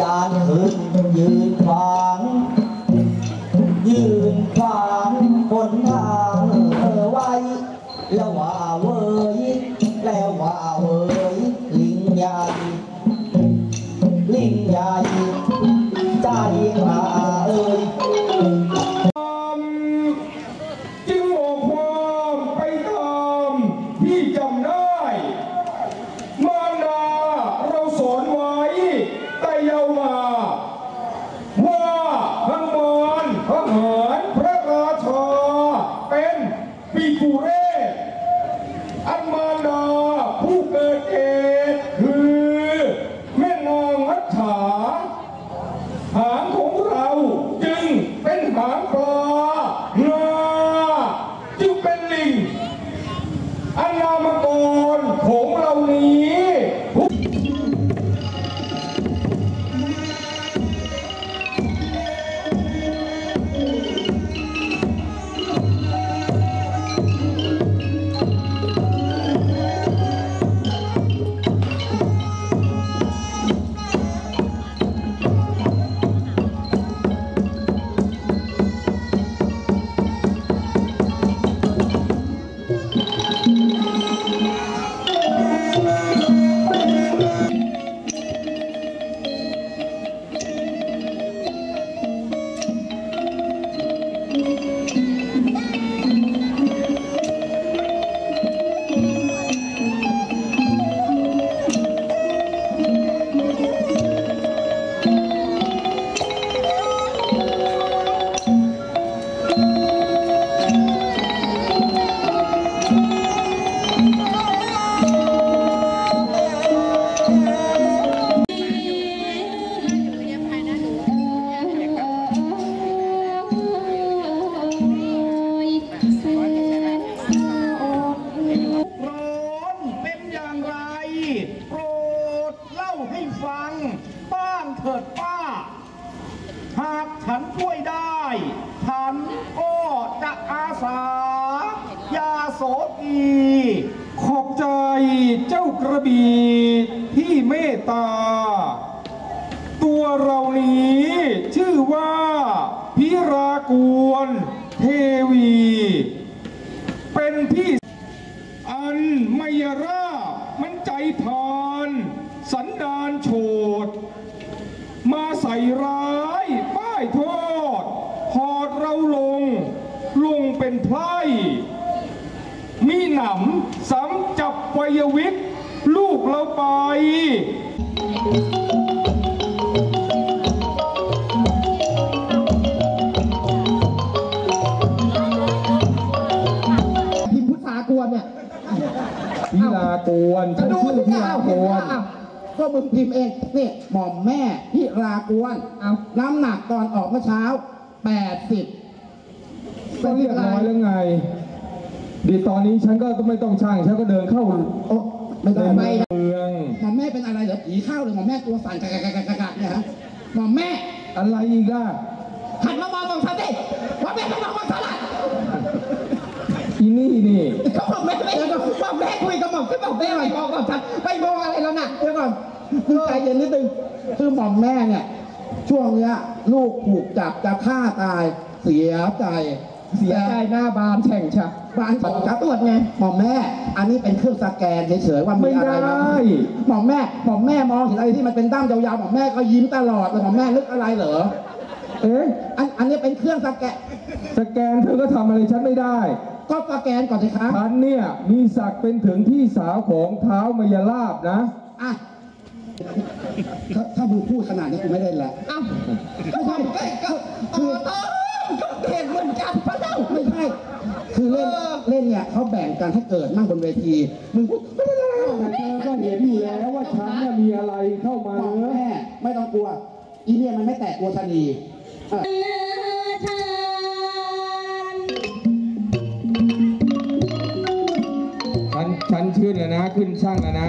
ยานหึงยืนขวาง ยืนขวางบนทางเออไว้ แล้วว่าเว้ยแล้วว่าเว้ยลิงใหญ่ลิงใหญ่ใจมาเอ้ยจึงออกความไปตามที่จำได้ เป็ งบ้างเถิดป้า หากฉันช่วยได้ ฉันก็จะอาสายาโสกีขอบใจเจ้ากระบี่ที่เมตตา ตัวเรานี้ชื่อว่าพิรากวนเทวี เป็นที่อันไมยราบมันใจพาน สันดานโฉ ร้ายป้ายโทษหอดเราลง ลงเป็นไพร่มีหนำสำจับวัยวิทย์ลูกเราไปพิมพ์พุทธากวนเนี่ยพิลากวนฉันดูชื่อที่พิเนี่ยลาเอากเห็นวว่านอ้าว ก็มึงพิมพ์เองนี่หม่อมแม่พิรากวนเอาน้ำหนักตอนออกเมื่อเช้า 80ก็เรียบร้อยแล้วไง ดีตอนนี้ฉันก็ไม่ต้องช่างฉันก็เดินเข้าโอ้ไม่ได้ไม่ได้เมือง หม่อมแม่เป็นอะไรเหรอผีเข้าหรือหม่อมแม่ตัวสั่นกะกะกะกะกะกะเนี่ยฮะหม่อมแม่อะไรอีกล่ะหันมามองมองฉันสิหม่อมแม่ต้องมองมองฉันละอีนี่นี่เขาบอกแม่ไม่แล้วก็หม่อมแม่คุยกับหม่อมที่บอกแม่ไปมองกับฉัน คือใจเย็นนิดนึงคือหม่อมแม่เนี่ย ช่วงเนี้ย ลูกถูกจับจะฆ่าตายเสียใจเสียใจหน้าบานแข่งชะบานของจับตรวจไงหม่อมแม่ อันนี้เป็นเครื่องสแกนเฉยๆว่ามีอะไรไม่ได้บ้างหม่อมแม่หม่อมแม่มองเห็นอะไรที่มันเป็นด้ามยาวๆหม่อมแม่ก็ยิ้มตลอดเลยหม่อมแม่นึกอะไรเหรอเอ๊ะอันอันนี้เป็นเครื่องสแกนสแกนเธอก็ทำอะไรฉันไม่ได้ ก็สแกนก่อนสิครับฉันเนี่ยมีศักดิ์เป็นถึงพี่สาวของเท้ามายาลาบนะอะ ถ้าถ้ามึงพูดขนาดนี้กูไม่เล่นแล้วอ้าวไม่ใช่คือเห็นเหมือนกันปะเจ้า ไม่ใช่ คือเล่นเล่นเนี่ยเขาแบ่งกันให้เกิดนั่งบนเวที มึงพูดไม่ได้แล้วแต่เธอก็เห็นอยู่แล้วว่าฉันเนี่ยมีอะไรเข้ามาบอกเนอะแม่ไม่ต้องกลัว อีเนี่ยมันไม่แตกกลัวชะนีเออ ฉันฉันขึ้นแล้วนะ ขึ้นช่างแล้วนะ